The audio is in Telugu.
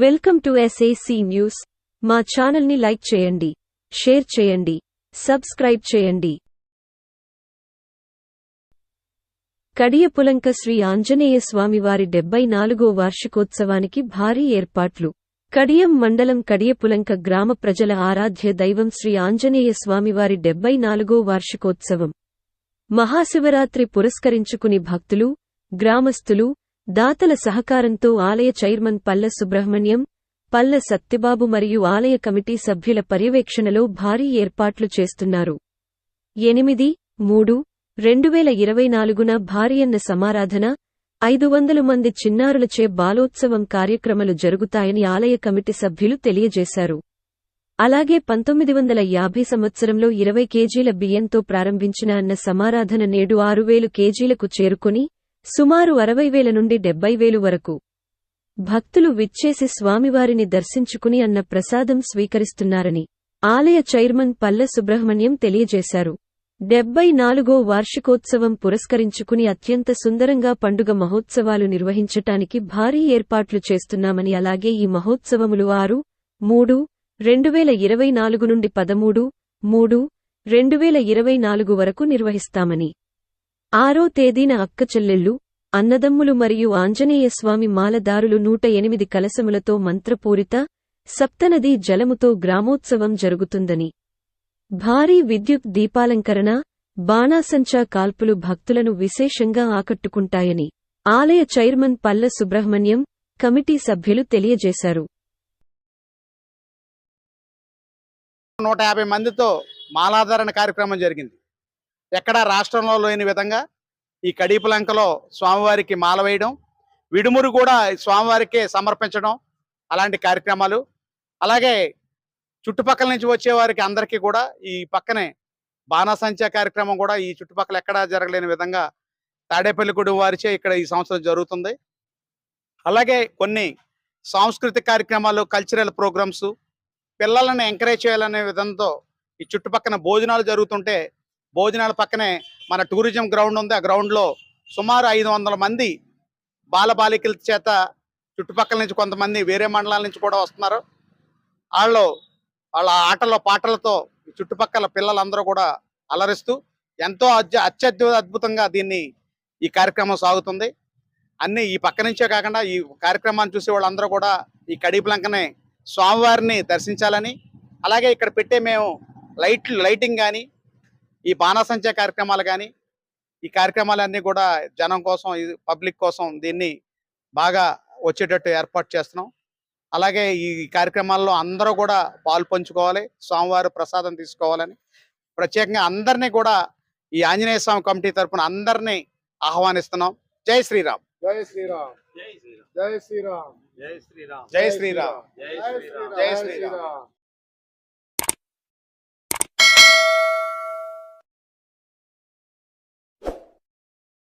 వెల్కమ్ టు ఎస్ఏసి న్యూస్ మా ఛానల్ని లైక్ చేయండి షేర్ చేయండి సబ్స్క్రైబ్ చేయండి. కడియపులంక శ్రీ ఆంజనేయ స్వామివారి డెబ్బై నాలుగో వార్షికోత్సవానికి భారీ ఏర్పాట్లు. కడియం మండలం కడియపులంక గ్రామ ప్రజల ఆరాధ్య దైవం శ్రీ ఆంజనేయ స్వామివారి డెబ్బై నాలుగో వార్షికోత్సవం. మహాశివరాత్రి పురస్కరించుకుని భక్తులు గ్రామస్థులు దాతల సహకారంతో ఆలయ చైర్మన్ పల్ల సుబ్రహ్మణ్యం పల్ల సత్యబాబు మరియు ఆలయ కమిటీ సభ్యుల పర్యవేక్షణలో భారీ ఏర్పాట్లు చేస్తున్నారు. ఎనిమిది మూడు రెండు వేల ఇరవై నాలుగున భారియన్న సమారాధన ఐదు వందల మంది చిన్నారులచే బాలోత్సవం కార్యక్రమాలు జరుగుతాయని ఆలయ కమిటీ సభ్యులు తెలియజేశారు. అలాగే పంతొమ్మిది వందల యాభై సంవత్సరంలో ఇరవై కేజీల బియ్యంతో ప్రారంభించిన అన్న సమారాధన నేడు ఆరు వేలు కేజీలకు చేరుకుని సుమారు అరవై వేల నుండి డెబ్బై వేలు వరకు. భక్తులు విచ్చేసి స్వామివారిని దర్శించుకుని అన్న ప్రసాదం స్వీకరిస్తున్నారని ఆలయ చైర్మన్ పల్ల సుబ్రహ్మణ్యం తెలియజేశారు. డెబ్బై నాలుగో వార్షికోత్సవం పురస్కరించుకుని అత్యంత సుందరంగా పండుగ మహోత్సవాలు నిర్వహించటానికి భారీ ఏర్పాట్లు చేస్తున్నామని అలాగే ఈ మహోత్సవములు ఆరు మూడు రెండువేల ఇరవై నాలుగు నుండి పదమూడు మూడు రెండువేల ఇరవై నాలుగు వరకు నిర్వహిస్తామని ఆరో తేదీన అక్కచెల్లెళ్ళు అన్నదమ్ములు మరియు ఆంజనేయస్వామి మాలదారులు నూట ఎనిమిది కలశములతో మంత్రపూరిత సప్తనదీ జలముతో గ్రామోత్సవం జరుగుతుందని. భారీ విద్యుత్ దీపాలంకరణ బాణాసంచా కాల్పులు భక్తులను విశేషంగా ఆకట్టుకుంటాయని ఆలయ చైర్మన్ పల్ల సుబ్రహ్మణ్యం కమిటీ సభ్యులు తెలియజేశారు. నూట యాభై మందితో మాలాధారణ కార్యక్రమం జరిగింది. ఎక్కడా రాష్ట్రంలో లేని విధంగా ఈ కడీపులంకలో స్వామివారికి మాల వేయడం విడుమురు కూడా స్వామివారికే సమర్పించడం అలాంటి కార్యక్రమాలు. అలాగే చుట్టుపక్కల నుంచి వచ్చే వారికి అందరికీ కూడా ఈ పక్కనే బాణాసంచా కార్యక్రమం కూడా ఈ చుట్టుపక్కల ఎక్కడా జరగలేని విధంగా తాడేపల్లిగూడెం వారిచే ఇక్కడ ఈ సంవత్సరం జరుగుతుంది. అలాగే కొన్ని సాంస్కృతిక కార్యక్రమాలు కల్చరల్ ప్రోగ్రామ్స్ పిల్లలను ఎంకరేజ్ చేయాలనే విధంతో ఈ చుట్టుపక్కన భోజనాలు జరుగుతుంటే భోజనాల పక్కనే మన టూరిజం గ్రౌండ్ ఉంది. ఆ గ్రౌండ్లో సుమారు ఐదు వందల మంది బాలబాలికల చేత చుట్టుపక్కల నుంచి కొంతమంది వేరే మండలాల నుంచి కూడా వస్తున్నారు. వాళ్ళు వాళ్ళ ఆటల పాటలతో ఈ చుట్టుపక్కల పిల్లలందరూ కూడా అలరిస్తూ ఎంతో అత్య అత్యద్భుత అద్భుతంగా దీన్ని ఈ కార్యక్రమం సాగుతుంది. అన్ని ఈ పక్క నుంచే కాకుండా ఈ కార్యక్రమాన్ని చూసే వాళ్ళందరూ కూడా ఈ కడీపులంకనే స్వామివారిని దర్శించాలని అలాగే ఇక్కడ పెట్టే మేము లైట్లు లైటింగ్ కానీ ఈ బాణాసంచా కార్యక్రమాలు కానీ ఈ కార్యక్రమాలన్నీ కూడా జనం కోసం పబ్లిక్ కోసం దీన్ని బాగా వచ్చేటట్టు ఏర్పాటు చేస్తున్నాం. అలాగే ఈ కార్యక్రమాల్లో అందరూ కూడా పాలు పంచుకోవాలి స్వామివారి ప్రసాదం తీసుకోవాలని. ప్రత్యేకంగా అందరినీ కూడా ఈ ఆంజనేయ స్వామి కమిటీ తరపున అందరినీ ఆహ్వానిస్తున్నాం. జై శ్రీరామ్. జై శ్రీరామ్. జై శ్రీరామ్. జై శ్రీరామ్. జై శ్రీరామ్. జై శ్రీరామ్.